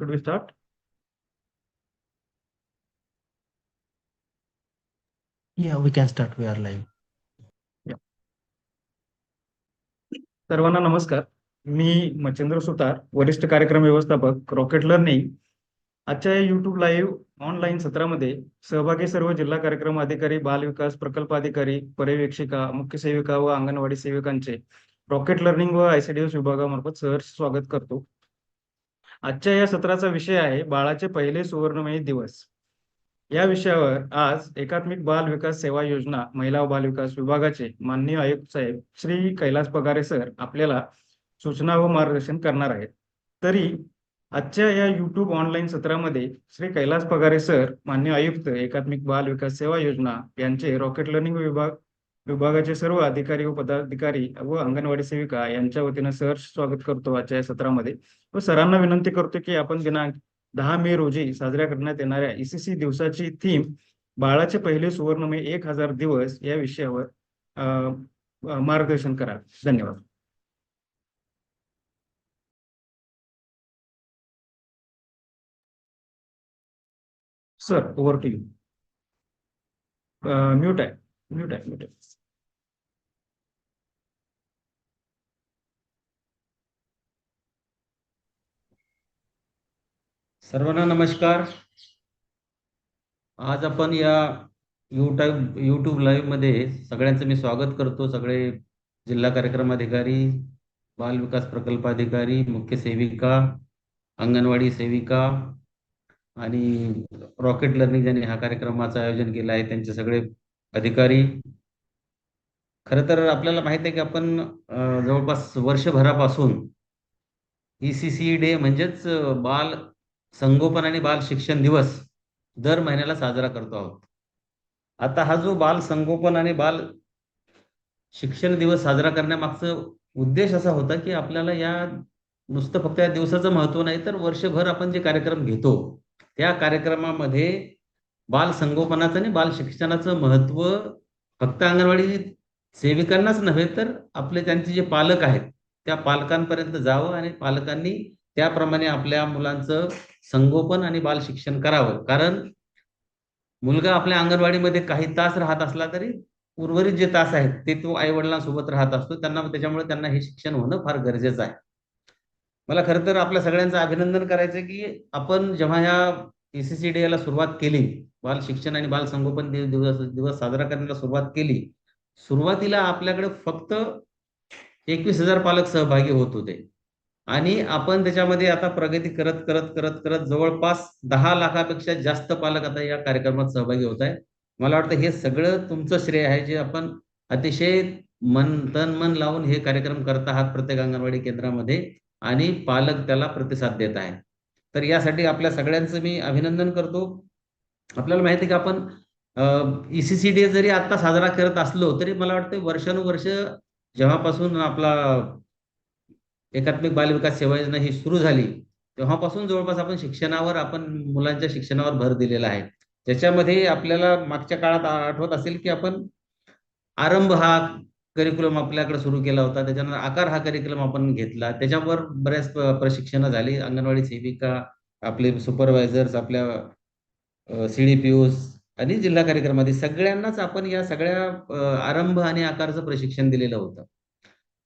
Should we start? Yeah, we can start. We are live. सर्वांना नमस्कार मी मच्छिंद्र सुतार वरिष्ठ कार्यक्रम व्यवस्थापक रॉकेट लर्निंग आजच्या या युट्यूब लाईव्ह ऑनलाईन सत्रामध्ये सहभागी सर्व जिल्हा कार्यक्रम अधिकारी बाल विकास प्रकल्प अधिकारी पर्यवेक्षिका मुख्य सेविका व अंगणवाडी सेविकांचे रॉकेट लर्निंग व आयसीडीएस विभागामार्फत सहर्ष स्वागत करतो आजच्या या सत्राचा विषय आहे बाळाचे पहिले सुवर्णमयी दिवस. या विषयावर आज एकात्मिक बाल विकास सेवा योजना महिला व बाल विकास विभागाचे माननीय आयुक्त साहेब श्री कैलास पगारे सर आपल्याला सूचना व मार्गदर्शन करणार आहेत. तरी आजच्या या युट्यूब ऑनलाईन सत्रामध्ये श्री कैलास पगारे सर मान्य आयुक्त एकात्मिक बाल विकास सेवा योजना यांचे रॉकेट लर्निंग विभाग विभागाचे सर्व अधिकारी व पदाधिकारी व अंगणवाडी सेविका यांच्या वतीनं सहर्ष स्वागत करतो आजच्या या सत्रामध्ये. व सरांना विनंती करतो की आपण दिनांक दहा मे रोजी साजऱ्या करण्यात येणाऱ्या ईसीसी दिवसाची थीम बाळाचे पहिले सुवर्णमय एक हजार दिवस या विषयावर मार्गदर्शन करा. धन्यवाद. Sir over to you. Mute आहे म्यूट आहे म्यूट आहे. सर्वांना नमस्कार. आज आपण या युट्यूब युट्यूब लाईव्हमध्ये सगळ्यांचं मी स्वागत करतो. सगळे जिल्हा कार्यक्रम अधिकारी बाल विकास प्रकल्प अधिकारी मुख्य सेविका अंगणवाडी सेविका आणि रॉकेट लर्निंग ज्यांनी हा कार्यक्रमाचं आयोजन केलं आहे त्यांचे सगळे अधिकारी. खरं तर आपल्याला माहीत आहे की आपण जवळपास वर्षभरापासून ईसीसी डे म्हणजेच बाल संगोपन आणि बाल शिक्षण दिवस दर महिन्याला साजरा करतो आहोत. आता हा जो बाल संगोपन आणि बाल शिक्षण दिवस साजरा करण्यामागचं उद्देश असा होता की आपल्याला या नुसतं फक्त या दिवसाचं महत्त्व नाही तर वर्षभर आपण जे कार्यक्रम घेतो त्या कार्यक्रमामध्ये बाल संगोपनाचं आणि बाल शिक्षणाचं महत्त्व फक्त अंगणवाडी सेविकांनाच नव्हे तर आपले त्यांचे जे पालक आहेत त्या पालकांपर्यंत जावं आणि पालकांनी त्याप्रमाणे आपल्या मुलांचं संगोपन आणि बाल शिक्षण करावं. कारण मुलगा आपल्या अंगणवाडीमध्ये काही तास राहत असला तरी उर्वरित जे तास आहेत ते तो आई वडिलांसोबत राहत असतो. त्यांना त्याच्यामुळे त्यांना हे शिक्षण होणं फार गरजेचं आहे. मला खरं तर आपल्या सगळ्यांचं अभिनंदन करायचं की आपण जेव्हा ह्या एसीसी डे ला सुरुवात केली बाल शिक्षण आणि बाल संगोपन दिवस दिवस साजरा करण्याला सुरुवात केली सुरुवातीला आपल्याकडे फक्त एकवीस हजार पालक सहभागी होत होते. आणि आपण त्याच्यामध्ये आता प्रगती करत करत करत करत जवळपास दहा लाखापेक्षा जास्त पालक आता या कार्यक्रमात सहभागी होत आहे मला वाटतं हे सगळं तुमचं श्रेय आहे जे आपण अतिशय मन तन मन लावून हे कार्यक्रम करत आहात प्रत्येक अंगणवाडी केंद्रामध्ये आणि पालक त्याला प्रतिसाद देत आहे तर यासाठी आपल्या सगळ्यांचं मी अभिनंदन करतो. आपल्याला माहिती आहे की आपण ईसीसी डे जरी आता साजरा करत असलो तरी मला वाटतं वर्षानुवर्ष जेव्हापासून आपला एकात्मिक बालविकास सेवा योजना ही सुरू झाली तेव्हापासून जवळपास आपण शिक्षणावर आपण मुलांच्या शिक्षणावर भर दिलेला आहे. त्याच्यामध्ये आपल्याला मागच्या काळात आठवत असेल की आपण आरंभ हा करिक्युलम आपल्याकडे सुरू केला होता त्याच्यानंतर आकार हा करिक्युलम आपण घेतला त्याच्यावर बऱ्याच प्रशिक्षण झाली. अंगणवाडी सेविका आपले सुपरवायझर्स आपल्या सीडीपीओस आणि जिल्हा कार्यक्रमामध्ये सगळ्यांनाच आपण या सगळ्या आरंभ आणि आकारचं प्रशिक्षण दिलेलं होतं.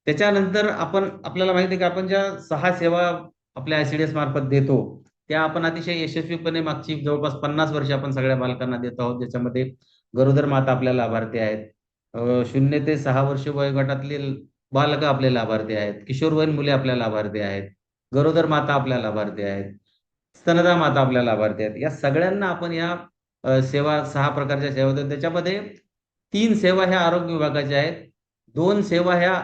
त्याच्यानंतर आपण आपल्याला माहिती आहे की आपण ज्या सहा सेवा आपल्या आयसीडीएस मार्फत देतो त्या आपण अतिशय यशस्वीपणे मागची जवळपास पन्नास वर्ष आपण सगळ्या बालकांना देत आहोत ज्याच्यामध्ये गरोदर माता आपल्या लाभार्थी आहेत. शून्य ते सहा वर्ष वयोगटातले बालक आपले लाभार्थी आहेत. किशोरवयीन मुले आपल्या लाभार्थी आहेत. गरोदर माता आपल्या लाभार्थी आहेत. स्तनदा माता आपल्या लाभार्थी आहेत. या सगळ्यांना आपण या सेवा सहा प्रकारच्या सेवा देतो. त्याच्यामध्ये तीन सेवा ह्या आरोग्य विभागाच्या आहेत. दोन सेवा ह्या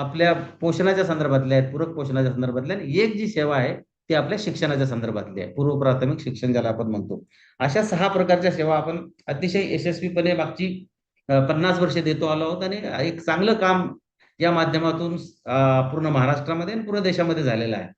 आपल्या पोषणाच्या संदर्भातल्या आहेत पूरक पोषणाच्या संदर्भातल्या आणि एक जी सेवा आहे ती आपल्या शिक्षणाच्या संदर्भातली आहे. पूर्व प्राथमिक शिक्षण ज्याला आपण म्हणतो. अशा सहा प्रकारच्या सेवा आपण अतिशय यशस्वीपणे मागची पन्नास वर्षे देतो आलो आहोत आणि एक चांगलं काम या माध्यमातून पूर्ण महाराष्ट्रामध्ये आणि पूर्ण देशामध्ये झालेलं आहे.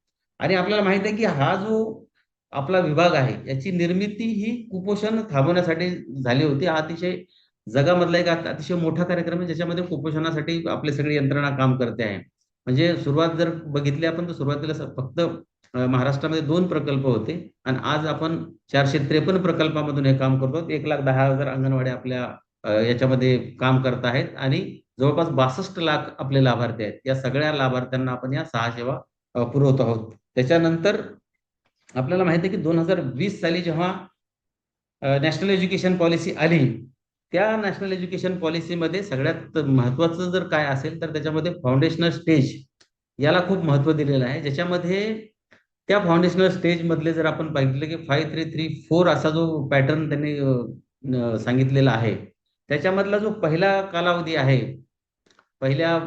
आणि आपल्याला माहीत आहे की हा जो आपला विभाग आहे याची निर्मिती ही कुपोषण थांबवण्यासाठी झाली होती. हा अतिशय जगामधला एक अतिशय मोठा कार्यक्रम आहे ज्याच्यामध्ये कुपोषणासाठी आपली सगळी यंत्रणा काम करते आहे. म्हणजे सुरुवात जर बघितली आपण तर सुरुवातीला फक्त महाराष्ट्रामध्ये दोन प्रकल्प होते आणि आज आपण चारशे त्रेपन्न प्रकल्पामधून हे काम करतो. एक लाख दहा हजार अंगणवाडी आपल्या याच्यामध्ये काम करत आहेत आणि जवळपास बासष्ट लाख आपले लाभार्थी आहेत. या सगळ्या लाभार्थ्यांना आपण या सहा सेवा पुरवत आहोत. त्याच्यानंतर आपल्याला माहिती आहे की दोन हजार वीस साली जेव्हा नॅशनल एज्युकेशन पॉलिसी आली त्या नॅशनल एज्युकेशन पॉलिसीमध्ये सगळ्यात महत्वाचं जर काय असेल तर त्याच्यामध्ये फाउंडेशनल स्टेज याला खूप महत्त्व दिलेलं आहे. ज्याच्यामध्ये त्या फाउंडेशनल स्टेज मधले जर आपण बघितलं की फाय थ्री थ्री फोर असा जो पॅटर्न त्यांनी सांगितलेला आहे त्याच्यामधला जो पहिला कालावधी आहे पहिल्या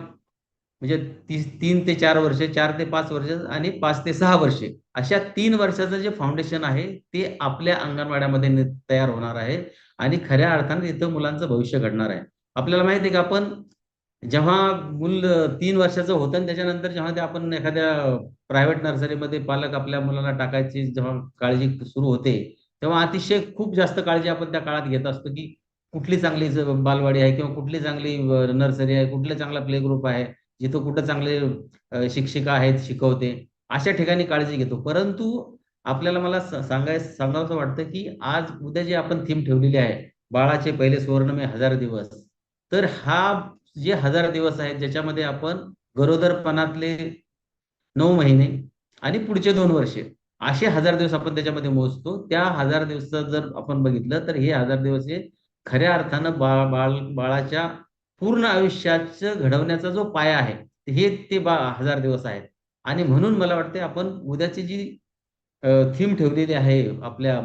म्हणजे ती तीन ते चार वर्षे चार ते पाच वर्ष आणि पाच ते सहा वर्षे. अशा तीन वर्षाचं जे फाउंडेशन आहे ते आपल्या अंगणवाड्यामध्ये तयार होणार आहे आणि खऱ्या अर्थाने तिथं मुलांचं भविष्य घडणार आहे. आपल्याला माहिती आहे की आपण जेव्हा मूल तीन वर्षाचं होतं आणि त्याच्यानंतर जेव्हा ते आपण एखाद्या प्रायव्हेट नर्सरीमध्ये पालक आपल्या मुलाला टाकायची जेव्हा काळजी सुरू होते तेव्हा अतिशय खूप जास्त काळजी आपण त्या काळात घेत असतो की कुठली चांगली बालवाडी आहे किंवा कुठली चांगली नर्सरी आहे कुठला चांगला प्ले ग्रुप आहे. जिथं कुठं चांगले शिक्षिका आहेत शिकवते अशा ठिकाणी काळजी घेतो. परंतु आपल्याला मला स- सांगाय सांगावंसं वाटतं की आज उद्या जी आपण थीम ठेवलेली आहे बाळाचे पहिले सुवर्णमय हजार दिवस तर हा जे हजार दिवस आहेत ज्याच्यामध्ये आपण गरोदरपणातले नऊ महिने आणि पुढचे दोन वर्षे असे हजार दिवस आपण त्याच्यामध्ये मोजतो. त्या हजार दिवसात जर आपण बघितलं तर हे हजार दिवस हे खऱ्या अर्थानं बाळ बाळ बाळाच्या पूर्ण आयुष्याचं घडवण्याचा जो पाया आहे हे ते बा हजार दिवस आहेत. आणि म्हणून मला वाटते आपण उद्याची जी थीम ठेवलेली आहे आपल्या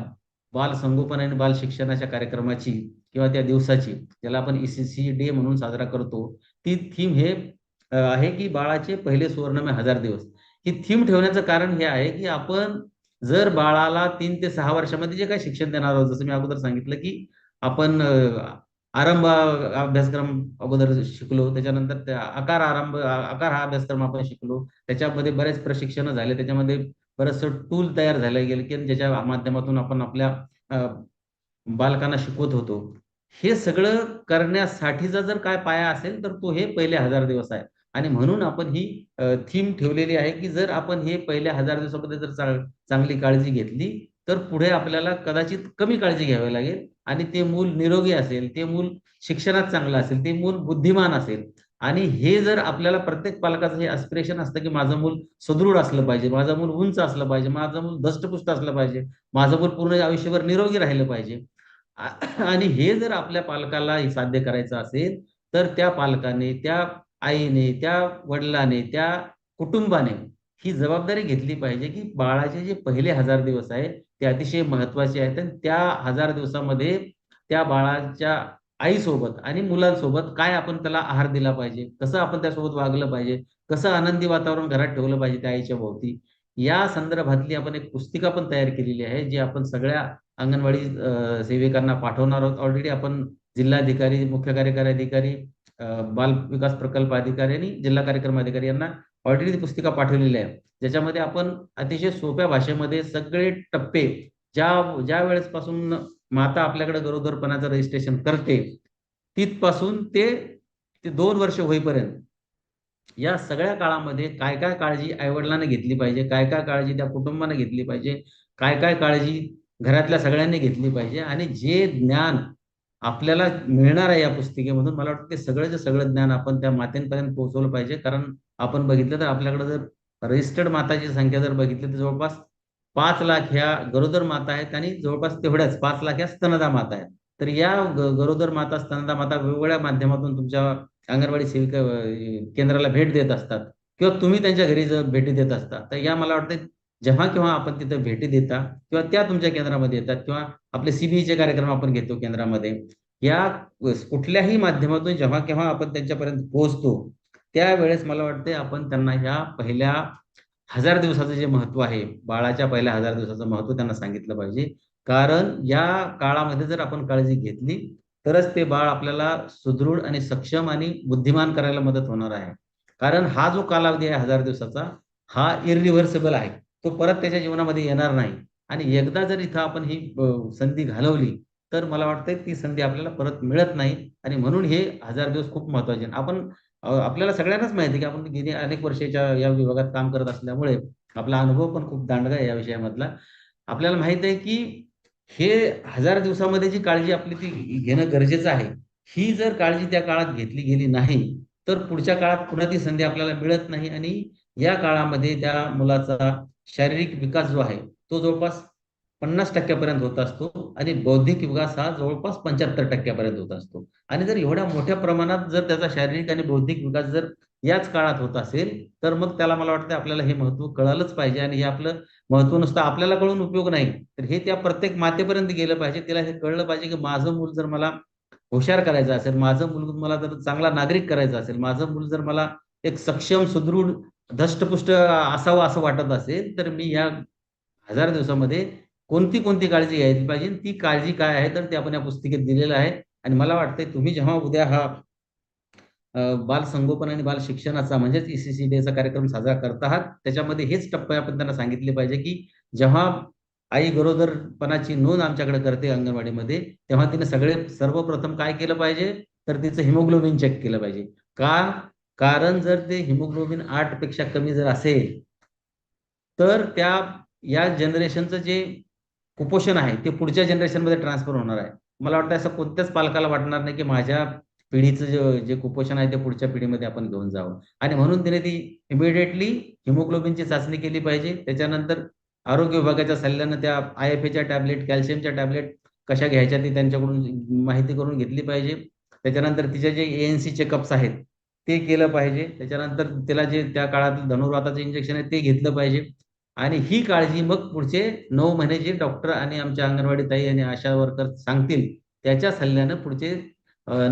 बाल संगोपन आणि बाल शिक्षणाच्या कार्यक्रमाची किंवा त्या दिवसाची ज्याला आपण ईसीसी डे म्हणून साजरा करतो ती थीम हे आहे की बाळाचे पहिले सुवर्णमय हजार दिवस. ही थीम ठेवण्याचं कारण हे आहे की आपण जर बाळाला तीन ते सहा वर्षामध्ये जे काही शिक्षण देणार आहोत जसं मी अगोदर सांगितलं की आपण आरंभ अभ्यासक्रम अगोदर शिकलो त्याच्यानंतर त्या आकार आरंभ आकार हा अभ्यासक्रम आपण शिकलो. त्याच्यामध्ये बरेच प्रशिक्षण झाले त्याच्यामध्ये बरंचसं टूल तयार झालं गेलं की ज्याच्या माध्यमातून आपण आपल्या बालकांना शिकवत होतो. हे सगळं करण्यासाठीचा जर काय पाया असेल तर तो हे पहिले हजार दिवस आहे. आणि म्हणून आपण ही थीम ठेवलेली आहे की जर आपण हे पहिल्या हजार दिवसामध्ये जर चांगली काळजी घेतली तर पुढे आपल्याला कदाचित कमी काळजी घ्यावी लागेल आणि ते मूल निरोगी असेल ते मूल शिक्षणात चांगलं असेल ते मूल बुद्धिमान असेल आणि हे जर आपल्याला प्रत्येक पालकाचं हे अस्पिरेशन असतं की माझं मूल सुदृढ असलं पाहिजे माझं मूल उंच असलं पाहिजे माझं मूल धष्टपुष्ट असलं पाहिजे माझं मूल पूर्ण आयुष्यभर निरोगी राहिलं पाहिजे. आणि हे जर आपल्या पालकाला साध्य करायचं असेल तर त्या पालकाने त्या आईने त्या वडिलाने त्या कुटुंबाने ही जबाबदारी घेतली पाहिजे की बाळाचे जे पहिले हजार दिवस आहे ते अतिशय महत्त्वाचे आहेत आणि त्या हजार दिवसामध्ये त्या बाळाच्या आईसोबत आणि मुलांसोबत काय आपण त्याला आहार दिला पाहिजे कसं आपण त्यासोबत वागलं पाहिजे कसं आनंदी वातावरण घरात ठेवलं पाहिजे त्या आईच्या भोवती या संदर्भातली आपण एक पुस्तिका पण तयार केलेली आहे जी आपण सगळ्या अंगणवाडी सेविकांना पाठवणार आहोत. ऑलरेडी आपण जिल्हाधिकारी मुख्य कार्यकारी अधिकारी बाल विकास प्रकल्प अधिकारी आणि जिल्हा कार्यक्रम अधिकारी यांना ऑलरेडी पुस्तिका पाठवलेली आहे. ज्याच्यामध्ये आपण अतिशय सोप्या भाषेमध्ये सगळे टप्पे ज्या ज्या वेळेस पासून माता आपल्याकडे गरोदरपणाचं रजिस्ट्रेशन करते तिथपासून ते ते दोन वर्ष होईपर्यंत या सगळ्या काळामध्ये काय काय काळजी आईवडिलांना घेतली पाहिजे काय काय काळजी त्या कुटुंबाने घेतली पाहिजे काय काय काळजी घरातल्या सगळ्यांनी घेतली पाहिजे आणि जे ज्ञान आपल्याला मिळणार आहे या पुस्तिकेमधून. मला वाटतं ते सगळं सगळं ज्ञान आपण त्या मातेपर्यंत पोहोचवलं पाहिजे. कारण आपण बघितलं तर आपल्याकडे जर रजिस्टर्ड माताची संख्या जर बघितली तर जवळपास पाच लाख ह्या गरोदर माता आहेत आणि जवळपास तेवढ्याच पाच लाख ह्या स्तनदा माता आहेत. तर या गरोदर माता स्तनदा माता वेगवेगळ्या माध्यमातून तुमच्या अंगणवाडी सेविका केंद्राला भेट देत असतात. किंवा तुम्ही त्यांच्या घरी जर भेटी देत असता. तर या मला वाटतं जेव्हा केव्हा आपण तिथं भेटी देता किंवा त्या तुमच्या केंद्रामध्ये येतात किंवा आपले सीबीईचे कार्यक्रम आपण घेतो केंद्रामध्ये या कुठल्याही माध्यमातून जेव्हा केव्हा आपण त्यांच्यापर्यंत पोहोचतो त्यावेळेस मला वाटते आपण त्यांना ह्या पहिल्या हजार दिवसाचं जे महत्त्व आहे बाळाच्या पहिल्या हजार दिवसाचं महत्त्व त्यांना सांगितलं पाहिजे. कारण या काळामध्ये जर आपण काळजी घेतली तरच ते बाळ आपल्याला सुदृढ आणि सक्षम आणि बुद्धिमान करायला मदत होणार आहे. कारण हा जो कालावधी आहे हजार दिवसाचा हा इरिव्हर्सेबल आहे. तो परत त्याच्या जीवनामध्ये येणार नाही. आणि एकदा जर इथं आपण ही संधी घालवली तर मला वाटतंय ती संधी आपल्याला परत मिळत नाही. आणि म्हणून हे हजार दिवस खूप महत्त्वाचे आपण आपल्याला सगळ्यांनाच माहिती आहे की आपण गेली अनेक वर्षाच्या या विभागात काम करत असल्यामुळे आपला अनुभव पण खूप दांडगा आहे या विषयामधला. आपल्याला माहीत आहे की हे हजार दिवसामध्ये जी काळजी आपली ती घेणं गरजेचं आहे ही जर काळजी त्या काळात घेतली गेली नाही तर पुढच्या काळात पुन्हा ती संधी आपल्याला मिळत नाही. आणि या काळामध्ये त्या मुलाचा शारीरिक विकास जो आहे तो जवळपास पन्नास टक्क्यापर्यंत होत असतो आणि बौद्धिक विकास हा जवळपास पंच्याहत्तर टक्क्यापर्यंत होत असतो. आणि जर एवढ्या मोठ्या प्रमाणात जर त्याचा शारीरिक आणि बौद्धिक विकास जर याच काळात होत असेल तर मग त्याला मला वाटतं आपल्याला हे महत्त्व कळालंच पाहिजे आणि हे आपलं महत्त्व नुसतं आपल्याला कळून उपयोग नाही. तर हे त्या प्रत्येक मातेपर्यंत गेलं पाहिजे तिला हे कळलं पाहिजे की माझं मूल जर मला हुशार करायचं असेल माझं मूल मला जर चांगला नागरिक करायचा असेल माझं मूल जर मला एक सक्षम सुदृढ धष्टपुष्ट असावं असं वाटत असेल तर मी या हजार दिवसामध्ये कोणती कोणती काळजी घ्यायची पाहिजे? ती काळजी काय आहे? तर ते आपण या पुस्तिकेत दिलेलं आहे. आणि मला वाटतंय तुम्ही जेव्हा उद्या हा बाल संगोपन आणि बाल शिक्षणाचा म्हणजेच ईसीसी डेचा कार्यक्रम साजरा करत आहात त्याच्यामध्ये हेच टप्पे आपण त्यांना सांगितले पाहिजे की जेव्हा आई गरोदरपणाची नोंद आमच्याकडे करते अंगणवाडीमध्ये तेव्हा तिने सगळे सर्वप्रथम काय केलं पाहिजे? तर तिचं हिमोग्लोबिन चेक केलं पाहिजे. का? कारण जर ते हिमोग्लोबिन आठपेक्षा कमी जर असेल तर त्या या जनरेशनचं जे कुपोषण आहे ते पुढच्या जनरेशनमध्ये ट्रान्सफर होणार आहे. मला वाटतं असं कोणत्याच पालकाला वाटणार नाही की माझ्या पिढीचं जे जे कुपोषण आहे ते पुढच्या पिढीमध्ये आपण घेऊन जावं. आणि म्हणून तिने ती इमिडिएटली हिमोग्लोबिनची चाचणी केली पाहिजे. त्याच्यानंतर आरोग्य विभागाच्या सल्ल्यानं त्या आय एफ एच्या टॅबलेट कॅल्शियमच्या टॅबलेट कशा घ्यायच्या ती त्यांच्याकडून माहिती करून घेतली पाहिजे. त्याच्यानंतर तिचे जे एएनसी चेकअप्स आहेत ते केलं पाहिजे. त्याच्यानंतर त्याला जे त्या काळात धनुर्वाताचं इंजेक्शन आहे ते घेतलं पाहिजे. आणि ही काळजी मग पुढचे नऊ महिने जे डॉक्टर आणि आमच्या अंगणवाडी ताई आणि आशा वर्कर सांगतील त्याच्या सल्ल्यानं पुढचे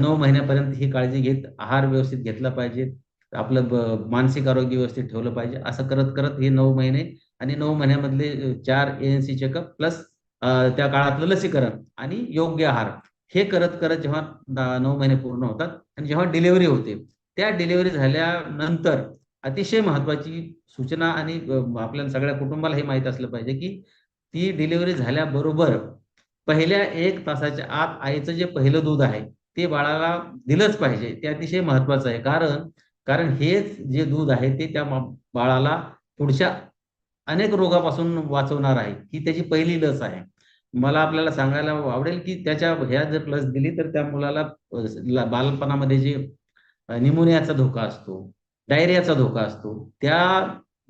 नऊ महिन्यापर्यंत ही काळजी घेत आहार व्यवस्थित घेतला पाहिजे. आपलं मानसिक आरोग्य व्यवस्थित ठेवलं पाहिजे. असं करत करत हे नऊ महिने आणि नऊ महिन्यामधले चार एएनसी चेकअप प्लस त्या काळातलं लसीकरण आणि योग्य आहार. हे करत करत जेव्हा नऊ महिने पूर्ण होतात आणि जेव्हा डिलिव्हरी होते त्या डिलिव्हरी झाल्यानंतर अतिशय महत्वाची सूचना आणि आपल्या सगळ्या कुटुंबाला हे माहीत असलं पाहिजे की ती डिलिव्हरी झाल्याबरोबर पहिल्या एक तासाच्या आत आईचं जे पहिलं दूध आहे ते बाळाला दिलंच पाहिजे. ते अतिशय महत्वाचं आहे. कारण कारण हेच जे दूध आहे ते त्या बाळाला पुढच्या अनेक रोगापासून वाचवणार आहे. ही त्याची पहिली लस आहे. मला आपल्याला सांगायला आवडेल की त्याच्या ह्या जर लस दिली तर त्या मुलाला बालपणामध्ये जे निमोनियाचा धोका असतो डायरियाचा धोका असतो. त्या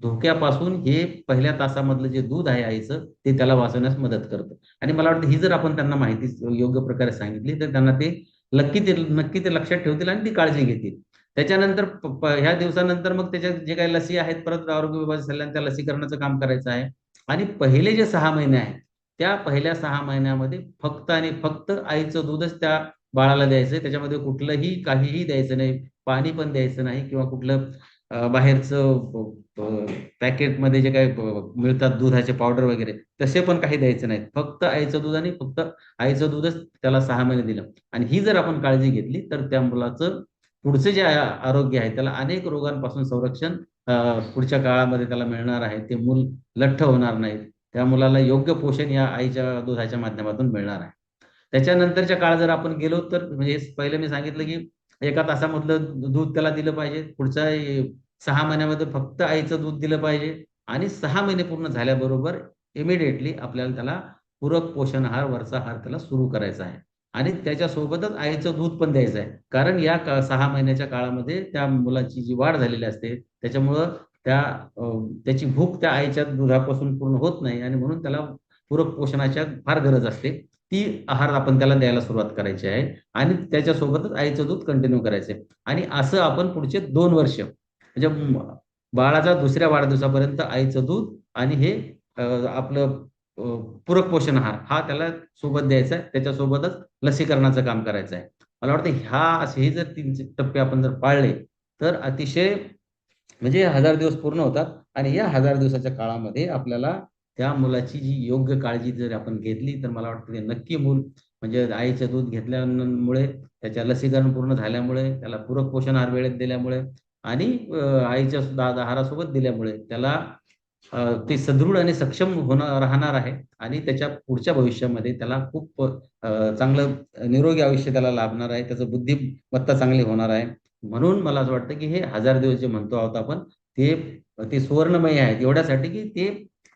धोक्यापासून हे पहिल्या तासामधलं जे दूध आहे आईचं ते त्याला वाचवण्यास मदत करतं. आणि मला वाटतं ही जर आपण त्यांना माहिती योग्य प्रकारे सांगितली तर त्यांना ते नक्की ते नक्की ते लक्षात ठेवतील आणि ती काळजी घेतील. त्याच्यानंतर ह्या दिवसानंतर मग त्याच्या जे काही लसी आहेत परत आरोग्य विभागाच्या सल्ल्याने त्या लसीकरणाचं काम करायचं आहे. आणि पहिले जे सहा महिने आहेत त्या पहिल्या सहा महिन्यामध्ये फक्त आणि फक्त आईचं दूधच त्या बाळाला द्यायचं त्याच्यामध्ये कुठलंही काहीही द्यायचं नाही पाणी पण द्यायचं नाही किंवा कुठलं बाहेरचं पॅकेटमध्ये जे काही मिळतात दुधाचे पावडर वगैरे तसे पण काही द्यायचे नाहीत फक्त आईचं दूध आणि फक्त आईचं दूधच त्याला सहा महिने दिलं. आणि ही जर आपण काळजी घेतली तर त्या मुलाचं पुढचे जे आरोग्य आहे त्याला अनेक रोगांपासून संरक्षण पुढच्या काळामध्ये त्याला मिळणार आहे ते मूल लठ्ठ होणार नाही त्या मुलाला योग्य पोषण या आईच्या दुधाच्या माध्यमातून मिळणार आहे. त्याच्यानंतरच्या काळात जर आपण गेलो तर म्हणजे पहिले मी सांगितलं की एका तासामधलं दूध त्याला दिलं पाहिजे. पुढच्या सहा महिन्यामध्ये फक्त आईचं दूध दिलं पाहिजे आणि सहा महिने पूर्ण झाल्याबरोबर इमिडिएटली आपल्याला त्याला पूरक पोषण आहार वरचा आहार त्याला सुरू करायचा आहे. आणि त्याच्यासोबतच आईचं दूध पण द्यायचं आहे. कारण या सहा महिन्याच्या काळामध्ये त्या मुलाची जी वाढ झालेली असते त्याच्यामुळं त्या त्याची भूक त्या आईच्या दुधापासून पूर्ण होत नाही आणि म्हणून त्याला पूरक पोषणाच्या फार गरज असते. ती आहार आपण त्याला द्यायला सुरुवात करायची आहे. आणि त्याच्यासोबतच आईचं दूध कंटिन्यू करायचंय आणि असं आपण पुढचे दोन वर्ष म्हणजे बाळाचा दुसऱ्या वाढदिवसापर्यंत आईचं दूध आणि हे आपलं पूरक पोषण आहार हा त्याला सोबत द्यायचा आहे. त्याच्यासोबतच लसीकरणाचं काम करायचं आहे. मला वाटतं ह्या असे हे जर तीन टप्पे आपण जर पाळले तर अतिशय म्हणजे हजार दिवस पूर्ण होतात. आणि या हजार दिवसाच्या काळामध्ये आपल्याला त्या मुलाची जी योग्य काळजी जर आपण घेतली तर मला वाटतं ते नक्की मूल म्हणजे आईचं दूध घेतल्यामुळे त्याच्या लसीकरण पूर्ण झाल्यामुळे त्याला पूरक पोषण आहार वेळेत दिल्यामुळे आणि आईच्या सुद्धा आहारासोबत दिल्यामुळे त्याला ते सदृढ आणि सक्षम होणार राहणार आहे आणि त्याच्या पुढच्या भविष्यामध्ये त्याला खूप चांगलं निरोगी आयुष्य त्याला लाभणार आहे त्याचं बुद्धिमत्ता चांगली होणार आहे. म्हणून मला असं वाटतं की हे हजार दिवस जे म्हणतो आहोत आपण ते ते सुवर्णमय आहेत. एवढ्यासाठी की ते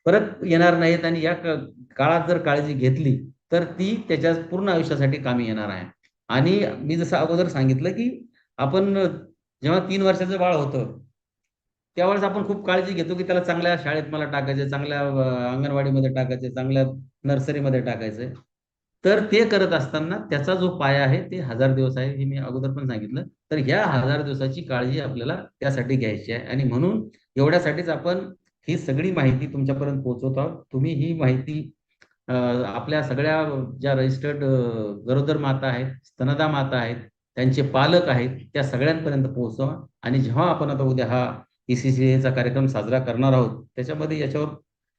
परत येणार नाहीत आणि या काळात जर काळजी घेतली तर ती त्याच्या पूर्ण आयुष्यासाठी कामी येणार आहे. आणि मी जसं अगोदर सांगितलं की आपण जेव्हा तीन वर्षाचं बाळ होतं त्यावेळेस आपण खूप काळजी घेतो की त्याला चांगल्या शाळेत मला टाकायचे चांगल्या अंगणवाडीमध्ये टाकायचे चांगल्या नर्सरीमध्ये टाकायचे तर ते करत असताना त्याचा जो पाया आहे ते हजार दिवस आहे हे मी अगोदर पण सांगितलं. तर ह्या हजार दिवसाची काळजी आपल्याला त्यासाठी घ्यायची आहे. आणि म्हणून एवढ्यासाठीच आपण ही सगळी माहिती तुमच्यापर्यंत पोहोचवत आहोत. तुम्ही ही माहिती आपल्या सगळ्या ज्या रजिस्टर्ड गरोदर माता आहेत स्तनदा माता आहेत त्यांचे पालक आहेत त्या सगळ्यांपर्यंत पोहोचवा. आणि जेव्हा आपण आता उद्या हा E ईसीसीचा कार्यक्रम साजरा करणार आहोत त्याच्यामध्ये याच्यावर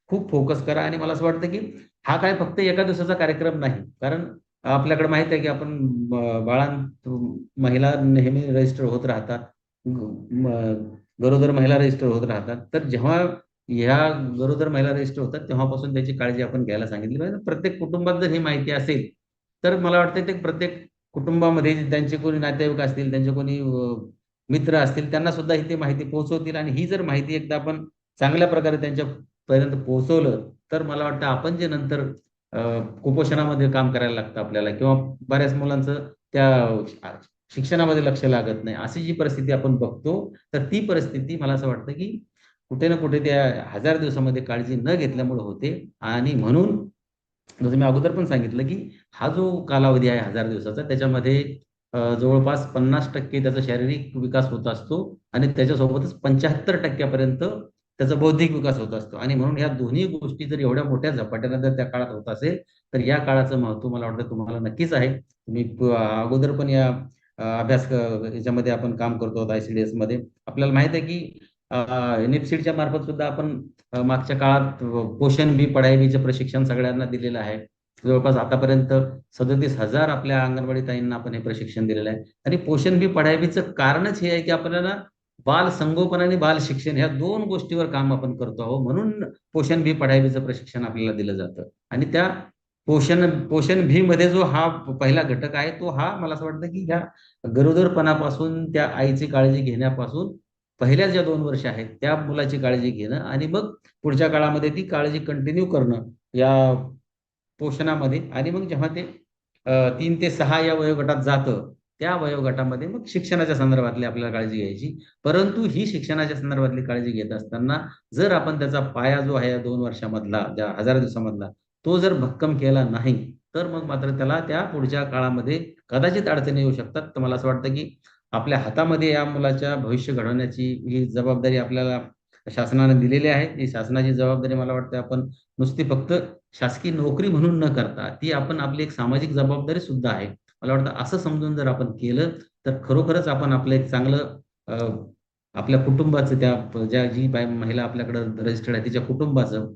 खूप फोकस करा. आणि मला असं वाटतं की हा काय फक्त एका दिवसाचा कार्यक्रम नाही कारण आपल्याकडे माहीत आहे की आपण बाळां महिला नेहमी रजिस्टर होत राहतात गरोदर महिला रजिस्टर होत राहतात. तर जेव्हा ह्या गरोदर महिला रजिस्टर होतात तेव्हापासून त्याची काळजी आपण घ्यायला सांगितली पाहिजे. प्रत्येक कुटुंबात जर ही माहिती असेल तर मला वाटतं ते प्रत्येक कुटुंबामध्ये त्यांचे कोणी नातेवाईक असतील त्यांचे कोणी मित्र असतील त्यांना सुद्धा ही ते माहिती पोहोचवतील. आणि ही जर माहिती एकदा आपण चांगल्या प्रकारे त्यांच्या पर्यंत पोहोचवलं तर मला वाटतं आपण जे नंतर कुपोषणामध्ये काम करायला लागतं आपल्याला किंवा बऱ्याच मुलांचं त्या शिक्षणामध्ये लक्ष लागत नाही अशी जी परिस्थिती आपण बघतो तर ती परिस्थिती मला असं वाटतं की कुठे ना कुठे त्या हजार दिवसामध्ये काळजी न घेतल्यामुळे होते. आणि म्हणून जसं मी अगोदर पण सांगितलं की हा जो कालावधी आहे हजार दिवसाचा त्याच्यामध्ये जवळपास पन्नास टक्के त्याचा शारीरिक विकास होत असतो आणि त्याच्यासोबतच पंच्याहत्तर टक्क्यापर्यंत त्याचा बौद्धिक विकास होत असतो. आणि म्हणून ह्या दोन्ही गोष्टी जर एवढ्या मोठ्या झपाट्याने जर त्या काळात होत असेल तर या काळाचं महत्त्व मला वाटतं तुम्हाला नक्कीच आहे. तुम्ही अगोदर पण या अभ्यास याच्यामध्ये आपण काम करतो आयसीडीएसमध्ये. आपल्याला माहीत आहे की एनएफसीडच्या मार्फत सुद्धा आपण मागच्या काळात पोषण बी पढाई बीचं प्रशिक्षण सगळ्यांना दिलेलं आहे. जवळपास आतापर्यंत सदतीस हजार आपल्या अंगणवाडी ताईंना आपण हे प्रशिक्षण दिलेलं आहे. आणि पोषण बी पढाईबीचं कारणच हे आहे की आपल्याला बाल संगोपन आणि बाल शिक्षण ह्या दोन गोष्टीवर काम आपण करतो आहोत. म्हणून पोषण भी पढायबीचं प्रशिक्षण आपल्याला दिलं जातं. आणि त्या पोषण पोषण भी मध्ये जो हा पहिला घटक आहे तो हा मला असं वाटतं की ह्या गरोदरपणापासून त्या आईची काळजी घेण्यापासून पहिल्या ज्या दोन वर्ष आहेत त्या मुलाची काळजी घेणं आणि मग पुढच्या काळामध्ये ती काळजी कंटिन्यू करणं या पोषणामध्ये. आणि मग जेव्हा ते तीन ते सहा या वयोगटात जातं त्या वयोगटामध्ये मग शिक्षणाच्या संदर्भातली आपल्याला काळजी घ्यायची. परंतु ही शिक्षणाच्या संदर्भातली काळजी घेत असताना जर आपण त्याचा पाया जो आहे या दोन वर्षामधला ज्या हजार दिवसामधला तो जर भक्कम केला नाही तर मग मात्र त्याला त्या पुढच्या काळामध्ये कदाचित अडचणी येऊ शकतात. तर मला असं वाटतं की आपल्या हातामध्ये या मुलाच्या भविष्य घडवण्याची ही जबाबदारी आपल्याला शासनाने दिलेली आहे. ही शासनाची जबाबदारी मला वाटते आपण नुसती फक्त शासकीय नोकरी म्हणून न करता ती आपण आपली एक सामाजिक जबाबदारी सुद्धा आहे. मला वाटतं असं समजून जर आपण केलं तर खरोखरच आपण आपलं एक चांगलं आपल्या कुटुंबाचं त्या ज्या जी बाय महिला आपल्याकडे रजिस्टर्ड आहे तिच्या कुटुंबाचं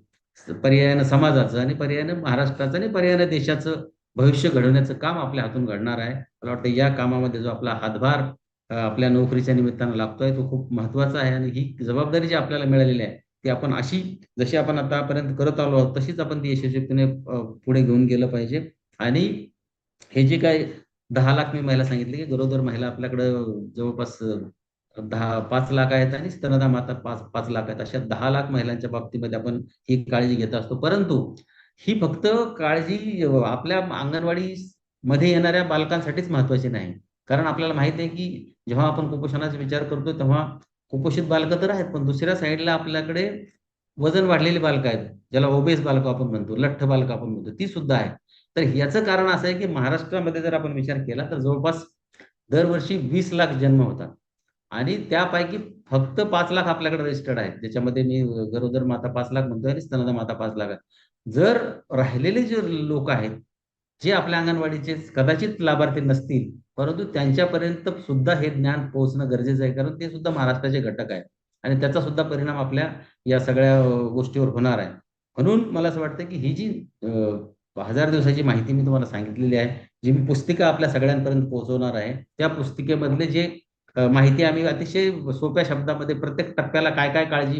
पर्यायानं समाजाचं आणि पर्यायानं महाराष्ट्राचं आणि पर्यायानं देशाचं भविष्य घडवण्याचं काम आपल्या हातून घडणार आहे. मला वाटतं या कामामध्ये जो आपला हातभार आपल्या नोकरीच्या निमित्तानं लागतोय तो खूप महत्त्वाचा आहे आणि ही जबाबदारी जी आपल्याला मिळालेली आहे ती आपण अशी जशी आपण आतापर्यंत करत आलो आहोत तशीच आपण ती यशस्वीपणे पुढे घेऊन गेलं पाहिजे. आणि हे जे काय दहा लाख मी महिला सांगितले की गरोदर महिला आपल्याकडं जवळपास दहा पाच लाख आहेत आणि स्तनदा माता पाच पाच लाख आहेत. अशा दहा लाख महिलांच्या बाबतीमध्ये आपण ही काळजी घेत असतो. परंतु ही फक्त काळजी आपल्या अंगणवाडी मध्ये येणाऱ्या बालकांसाठीच महत्वाची नाही. कारण आपल्याला माहिती आहे की जेव्हा आपण कुपोषणाचा विचार करतो तेव्हा कुपोषित बालकं तर आहेत पण दुसऱ्या साईडला आपल्याकडे वजन वाढलेली बालकं आहेत ज्याला ओबेस बालकं आपण म्हणतो लठ्ठ बालकं आपण म्हणतो ती सुद्धा आहे. तर याचं कारण असं आहे की महाराष्ट्रामध्ये जर आपण विचार केला तर जवळपास दरवर्षी वीस लाख जन्म होतात. आणि त्यापैकी फक्त पाच लाख आपल्याकडे रजिस्टर्ड आहेत ज्याच्यामध्ये मी गरोदर माता पाच लाख म्हणतोय आणि स्तनदा माता पाच लाख आहे जर राहिलेले जे लोक आहेत जे आपल्या अंगणवाडीचे कदाचित लाभार्थी नसतील परंतु त्यांच्यापर्यंत सुद्धा हे ज्ञान पोहोचणं गरजेचं आहे. कारण ते सुद्धा महाराष्ट्राचे घटक आहेत. आणि त्याचा सुद्धा परिणाम आपल्या या सगळ्या गोष्टीवर होणार आहे. म्हणून मला असं वाटतं की ही जी हजार दिवसाची माहिती मी तुम्हाला सांगितलेली आहे जी मी पुस्तिका आपल्या सगळ्यांपर्यंत पोहोचवणार आहे त्या पुस्तिकेमधले जे माहिती आम्ही अतिशय सोप्या शब्दामध्ये प्रत्येक टप्प्याला काय काय काळजी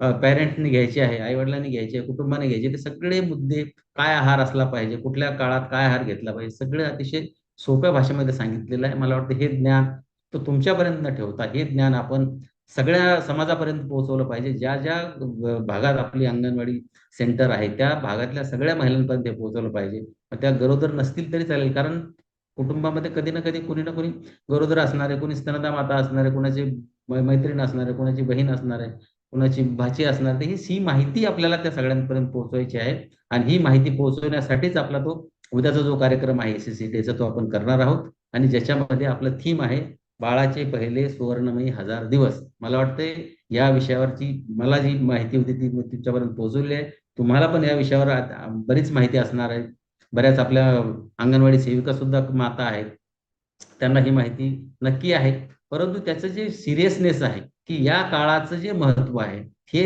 पॅरेंटनी घ्यायची आहे आई वडिलांनी घ्यायची आहे कुटुंबाने घ्यायचे ते सगळे मुद्दे काय आहार असला पाहिजे कुठल्या काळात काय आहार घेतला पाहिजे सगळे अतिशय सोप्या भाषेमध्ये सांगितलेलं आहे. मला वाटतं हे ज्ञान तो तुमच्यापर्यंत न ठेवता. हे ज्ञान आपण सगळ्या समाजापर्यंत पोहोचवलं पाहिजे. ज्या ज्या भागात आपली अंगणवाडी सेंटर आहे त्या भागातल्या सगळ्या महिलांपर्यंत हे पोहोचवलं पाहिजे. मग त्या गरोदर नसतील तरी चालेल. कारण कुटुंबामध्ये कधी ना कधी कोणी ना कोणी गरोदर असणारे कुणी कोणी स्तनदा माता असणारे कुणाची कोणाची मैत्रीण असणारे कुणाची कोणाची बहीण असणार आहे कोणाची भाची असणार तर ही ही माहिती आपल्याला त्या सगळ्यांपर्यंत पोहोचवायची आहे. आणि ही माहिती पोहोचवण्यासाठीच आपला तो उद्याचा जो कार्यक्रम आहे एसीसी डेचा तो आपण करणार आहोत. आणि ज्याच्यामध्ये आपलं थीम आहे बाळाचे पहिले सुवर्णमयी हजार दिवस. मला वाटतंय या विषयावरची मला जी माहिती होती ती तुमच्यापर्यंत पोहोचवली आहे. तुम्हाला पण या विषयावर बरीच माहिती असणार आहे. बऱ्याच आपल्या अंगणवाडी सेविका सुद्धा माता आहेत. त्यांना ही माहिती नक्की आहे. परंतु त्याचं जे सिरियसनेस आहे की या काळाचं जे महत्त्व आहे हे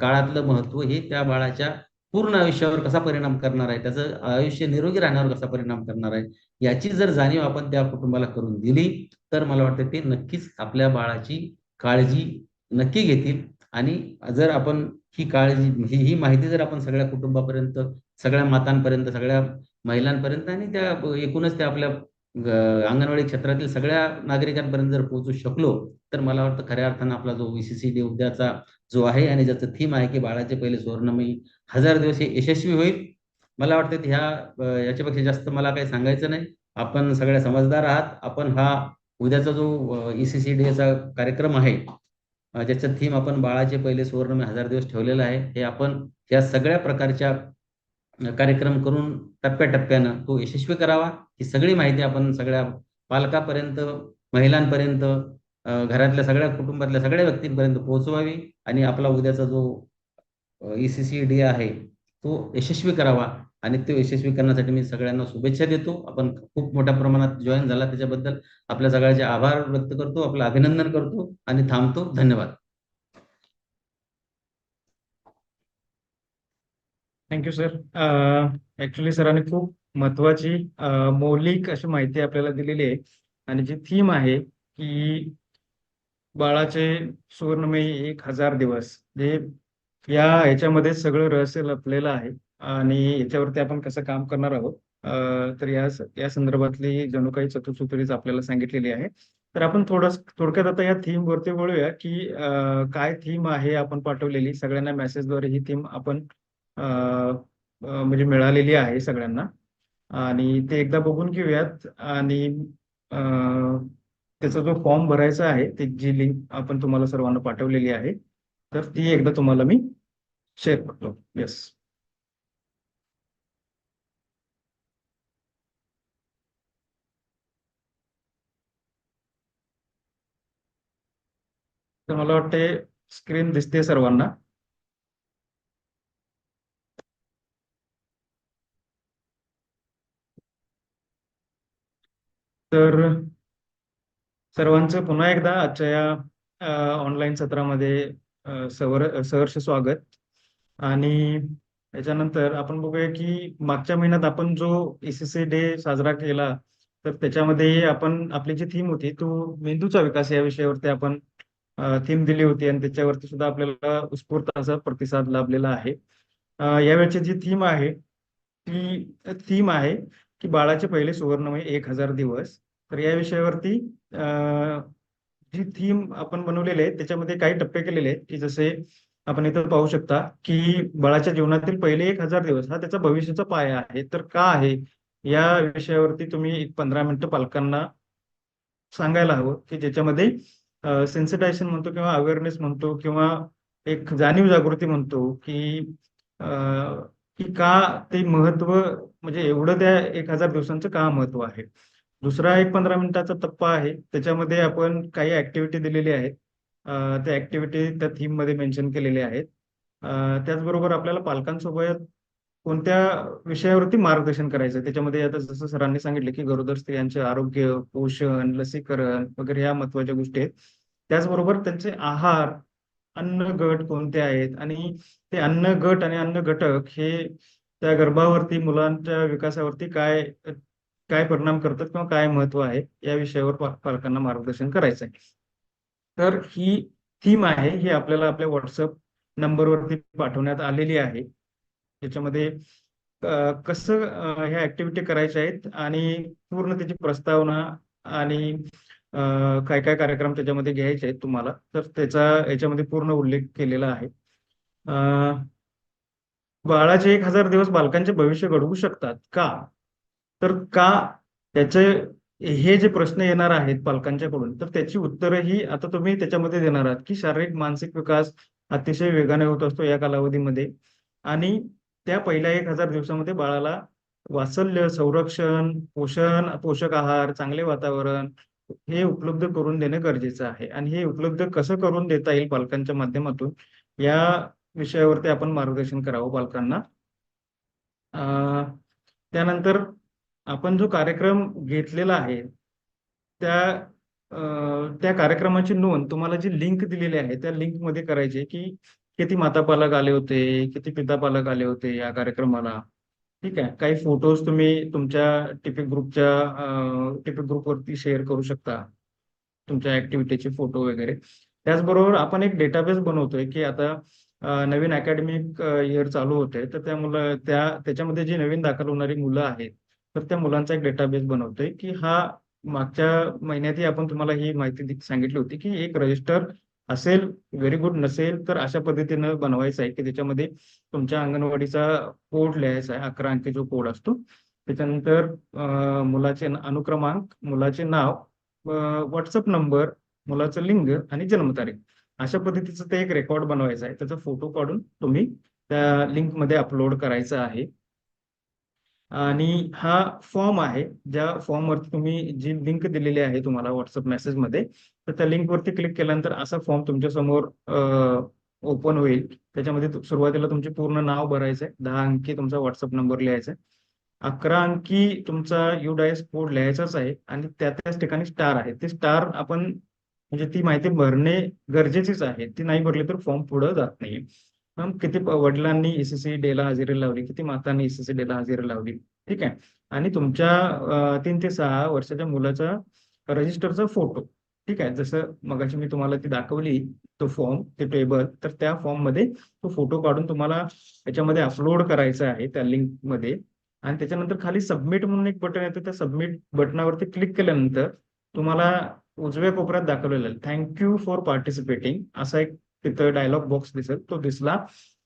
काळातलं महत्त्व हे त्या बाळाच्या पूर्ण आयुष्यावर कसा परिणाम करणार आहे? त्याचं आयुष्य निरोगी राहण्यावर कसा परिणाम करणार आहे? याची जर जाणीव आपण त्या कुटुंबाला करून दिली तर मला वाटतं ते नक्कीच आपल्या बाळाची काळजी नक्की घेतील. आणि जर आपण ही काळजी ही ही माहिती जर आपण सगळ्या कुटुंबापर्यंत सगळ्या मातांपर्यंत सगळ्या महिलांपर्यंत आणि त्या एकूणच त्या आपल्या अंगणवाडी क्षेत्रातील सगळ्या नागरिकांपर्यंत जर पोहोचू शकलो तर मला वाटतं खऱ्या अर्थानं आपला जो व्हीसीसी डे उद्याचा जो आहे आणि ज्याचं थीम आहे की बाळाचे पहिले सुवर्णमयी हजार दिवस हे यशस्वी होईल. मला वाटतं ह्या याच्यापेक्षा जास्त मला काही सांगायचं नाही. आपण सगळ्या समजदार आहात. आपण हा उद्याचा जो ईसीसी डेचा कार्यक्रम आहे ज्याचं थीम आपण बाळाचे पहिले सुवर्णमय हजार दिवस ठेवलेला आहे हे आपण या सगळ्या प्रकारच्या कार्यक्रम करून टप्प्याटप्प्यानं तो यशस्वी करावा. ही सगळी माहिती आपण सगळ्या पालकापर्यंत महिलांपर्यंत घरातल्या सगळ्या कुटुंबातल्या सगळ्या व्यक्तींपर्यंत पोहोचवावी आणि आपला उद्याचा जो ईसीसीडी आहे तो यशस्वी करावा आणि तो यशस्वी करण्यासाठी मी सगळ्यांना शुभेच्छा देतो. आपण खूप मोठ्या प्रमाणात जॉईन झाला त्याच्याबद्दल आपल्या सगळ्याचे आभार व्यक्त करतो आपलं अभिनंदन करतो आणि थांबतो. धन्यवाद. थँक्यू सर ऍक्च्युली सरांनी खूप महत्वाची मौलिक अशी माहिती आपल्याला दिलेली आहे. आणि जी थीम आहे की बाळाचे सुवर्णमयी एक हजार दिवस जे या ह्याच्यामध्ये सगळं रहस्य लपलेलं आहे. आणि याच्यावरती आपण कसं काम करणार आहोत? अ, तर या या संदर्भातली जणू काही चतुसूत्रीच आपल्याला सांगितलेली आहे. तर आपण थोडं थोडक्यात आता या थीम वरती बोलूया की अ, काय थीम आहे आपण पाठवलेली? सगळ्यांना मेसेजद्वारे ही थीम आपण अ, अ, म्हणजे मिळालेली आहे सगळ्यांना. आणि ते एकदा बघून घेऊयात. आणि अ, त्याचा जो फॉर्म भरायचा आहे ते जी लिंक आपण तुम्हाला सर्वांना पाठवलेली आहे. तर ती एकदा तुम्हाला मी शेअर करतो येस तर मला वाटते स्क्रीन दिसते सर्वांना. तर सर्वांचं पुन्हा एकदा आजच्या या ऑनलाईन सत्रामध्ये सवर सहर्ष स्वागत. आणि त्याच्यानंतर आपण बघूया की मागच्या महिन्यात आपण जो एसीसी डे साजरा केला तर त्याच्यामध्ये आपण आपली जी थीम होती तो मेंदूचा विकास या विषयावरती आपण थीम दिली होती आणि त्याच्यावरती सुद्धा आपल्याला उत्स्फूर्त असा प्रतिसाद लाभलेला आहे. यावेळची जी थीम आहे ती थीम आहे की बाळाचे पहिले सुवर्णमय एक हजार दिवस. तर या विषयावरती जी थीम आपण बनवलेली आहे त्याच्यामध्ये काही टप्पे केलेले आहेत की जसे आपण इथं पाहू शकता की बाळाच्या जीवनातील पहिले एक हजार दिवस हा त्याचा भविष्याचा पाया आहे. तर का आहे? या विषयावरती तुम्ही एक पंधरा मिनिटं पालकांना सांगायला हवं की ज्याच्यामध्ये सेन्सिटायझेशन म्हणतो किंवा अवेअरनेस म्हणतो किंवा एक जाणीव जागृती म्हणतो की की का ते महत्त्व म्हणजे एवढं त्या एक हजार दिवसांचं का महत्त्व आहे? दुसरा एक पंधरा मिनिटाचा टप्पा आहे. त्याच्यामध्ये आपण काही ऍक्टिव्हिटी दिलेली आहेत. त्या ऍक्टिव्हिटी त्या थीममध्ये मेन्शन केलेल्या आहेत. त्याचबरोबर आपल्याला पालकांसोबत कोणत्या विषयावरती मार्गदर्शन करायचं त्याच्यामध्ये आता जसं सरांनी सांगितलं की गरोदर स्त्रियांचे आरोग्य पोषण लसीकरण वगैरे ह्या महत्त्वाच्या गोष्टी आहेत. त्याचबरोबर त्यांचे आहार अन्न गट कोणते आहेत? आणि ते अन्न गट आणि अन्न घटक हे त्या गर्भावरती मुलांच्या विकासावरती काय काय परिणाम करतात किंवा काय महत्त्व आहे? या विषयावर पालकांना मार्गदर्शन करायचं आहे तर ही थीम आहे ही आपल्याला आपल्या व्हॉट्सअप नंबरवरती पाठवण्यात आलेली आहे. त्याच्यामध्ये कसं ह्या ऍक्टिव्हिटी करायच्या आहेत आणि पूर्ण त्याची प्रस्तावना आणि काय काय कार्यक्रम त्याच्यामध्ये घ्यायचे आहेत तुम्हाला. तर त्याचा याच्यामध्ये पूर्ण उल्लेख केलेला आहे. बाळाचे एक हजार दिवस बालकांचे भविष्य घडवू शकतात का? तर का त्याचे हे जे प्रश्न येणार आहेत पालकांच्याकडून तर त्याची उत्तरं ही आता तुम्ही त्याच्यामध्ये देणार आहात की शारीरिक मानसिक विकास अतिशय वेगाने होत असतो या कालावधीमध्ये. आणि त्या पहिल्या एक हजार दिवसामध्ये बाळाला वात्सल्य संरक्षण पोषण पोषक आहार चांगले वातावरण हे उपलब्ध करून देणं गरजेचं आहे. आणि हे उपलब्ध कसं करून देता येईल पालकांच्या माध्यमातून या विषयावरती आपण मार्गदर्शन करावं पालकांना. अं, त्यानंतर आपण जो कार्यक्रम घेतलेला आहे त्या त्या कार्यक्रमाची नोंद तुम्हाला जी लिंक दिलेली आहे त्या लिंकमध्ये करायची की किती माता पालक आले होते किती पिता पालक आले होते या कार्यक्रमाला. ठीक आहे? काही फोटोज तुम्ही तुमच्या टिपिक ग्रुपच्या टिपिक ग्रुपवरती शेअर करू शकता. तुमच्या ऍक्टिव्हिटीचे फोटो वगैरे. त्याचबरोबर आपण एक डेटाबेस बनवतोय की आता नवीन अकॅडमिक इयर चालू होते तर त्या मुलं त्या त्याच्यामध्ये जी नवीन दाखल होणारी मुलं आहेत तर त्या मुलांचा एक डेटाबेस बनवतोय की हा मागच्या महिन्यातही आपण तुम्हाला ही माहिती सांगितली होती की एक रजिस्टर असेल व्हेरी गुड नसेल तर अशा पद्धतीनं बनवायचं आहे की त्याच्यामध्ये तुमच्या अंगणवाडीचा कोड लिहायचा आहे अकरा अंकी जो कोड असतो. त्याच्यानंतर मुलाचे अनुक्रमांक मुलाचे नाव व्हॉट्सअप नंबर मुलाचं लिंग आणि जन्मतारीख. अशा पद्धतीचं ते एक रेकॉर्ड बनवायचं आहे. त्याचा फोटो काढून तुम्ही त्या लिंकमध्ये अपलोड करायचा आहे. आणि हा फॉर्म आहे ज्या फॉर्म वरती तुम्ही जी लिंक दिलेली आहे तुम्हाला व्हॉट्सअप मेसेजमध्ये तर त्या लिंकवरती क्लिक केल्यानंतर असा फॉर्म तुमच्यासमोर ओपन होईल. त्याच्यामध्ये सुरुवातीला तुमचे पूर्ण नाव भरायचं आहे दहा अंकी तुमचा व्हॉट्सअप नंबर लिहायचा आहे. अकरा अंकी तुमचा युडायस कोड लिहायचाच आहे आणि त्या त्याच ठिकाणी स्टार आहे. ते स्टार आपण म्हणजे ती माहिती भरणे गरजेचीच आहे. ती नाही भरली तर फॉर्म पुढे जात नाही. मग किती वडिलांनी एसीसी डेला हजेरी लावली? किती मातांनी एसीसी डेला हजेरी लावली? ठीक आहे. आणि तुमच्या तीन ते सहा वर्षाच्या मुलाचा रजिस्टरचा फोटो. ठीक आहे. जसं मगाशी मी तुम्हाला ती दाखवली तो फॉर्म ते टेबल तर त्या फॉर्ममध्ये तो फोटो काढून तुम्हाला याच्यामध्ये अपलोड करायचा आहे त्या लिंकमध्ये आणि त्याच्यानंतर खाली सबमिट म्हणून एक बटन येतं. त्या सबमिट बटनावरती क्लिक केल्यानंतर तुम्हाला उजव्या कोपऱ्यात दाखवलेलं थँक्यू फॉर पार्टिसिपेटिंग असा एक तिथं डायलॉग बॉक्स दिसेल. तो दिसला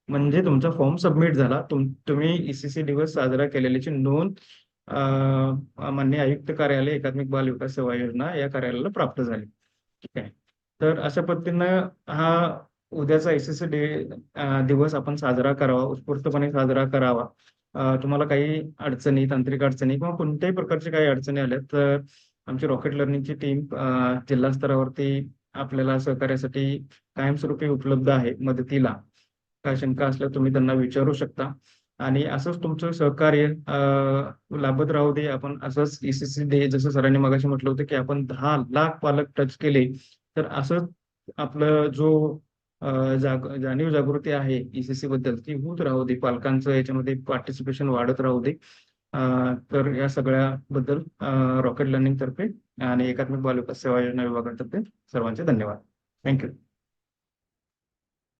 म्हणजे तुमचा फॉर्म सबमिट झाला. तुम्ही ईसीसी दिवस साजरा केलेल्याची नोंद मान्य आयुक्त कार्यालय एकात्मिक बाल विकास सेवा योजना या कार्यालयाला प्राप्त झाली. ठीक आहे. तर अशा पद्धतीनं हा उद्याचा एसीसी डे दिवस आपण साजरा करावा उत्स्फूर्तपणे साजरा करावा. तुम्हाला काही अडचणी तांत्रिक अडचणी किंवा कोणत्याही प्रकारच्या काही अडचणी आल्या तर आमची रॉकेट लर्निंगची टीम जिल्हा स्तरावरती आपल्याला सहकार्यासाठी कायमस्वरूपी उपलब्ध आहे मदतीला. काय शंका असल्यास तुम्ही त्यांना विचारू शकता. आणि असंच तुमचं सहकार्य लाभत राहू दे. आपण असंच ईसीसी डे जसं सरांनी मगाशी म्हटलं होतं की आपण दहा लाख पालक टच केले तर असंच आपलं जो जाग जाणीव जागृती आहे ईसीसी बद्दल ती होत राहू दे. पालकांचं याच्यामध्ये पार्टिसिपेशन वाढत राहू दे. तर या सगळ्याबद्दल रॉकेट लर्निंग तर्फे आणि एकात्मिक बाल सेवा योजना विभागातर्फे सर्वांचे धन्यवाद. थँक्यू